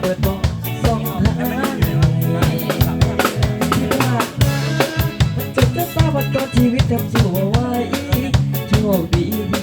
เปิดบอกส่งหาจนจะทราบวันอนชีวิตทำชั่วไว้โชคดี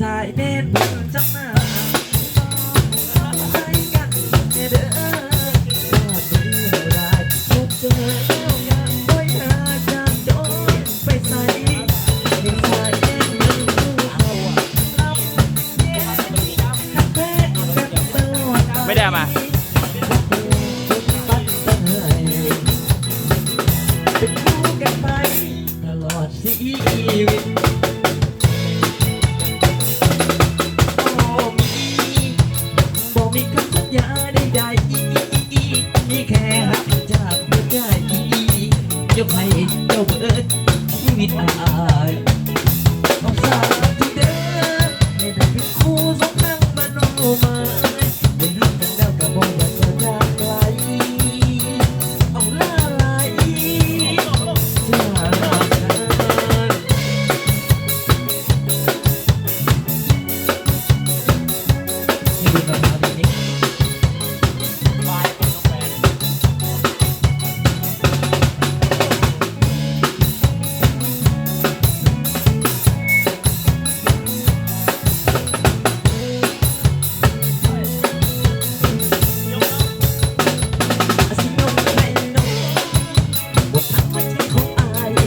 สายเน้นจังมา อาย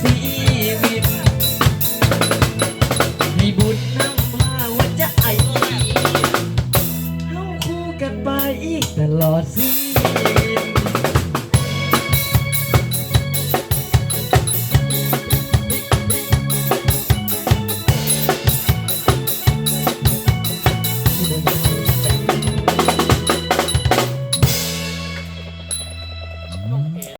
ชีวิต มีบุญนำพาหัวใจเฮาคู่กันไปอีกตลอดสิ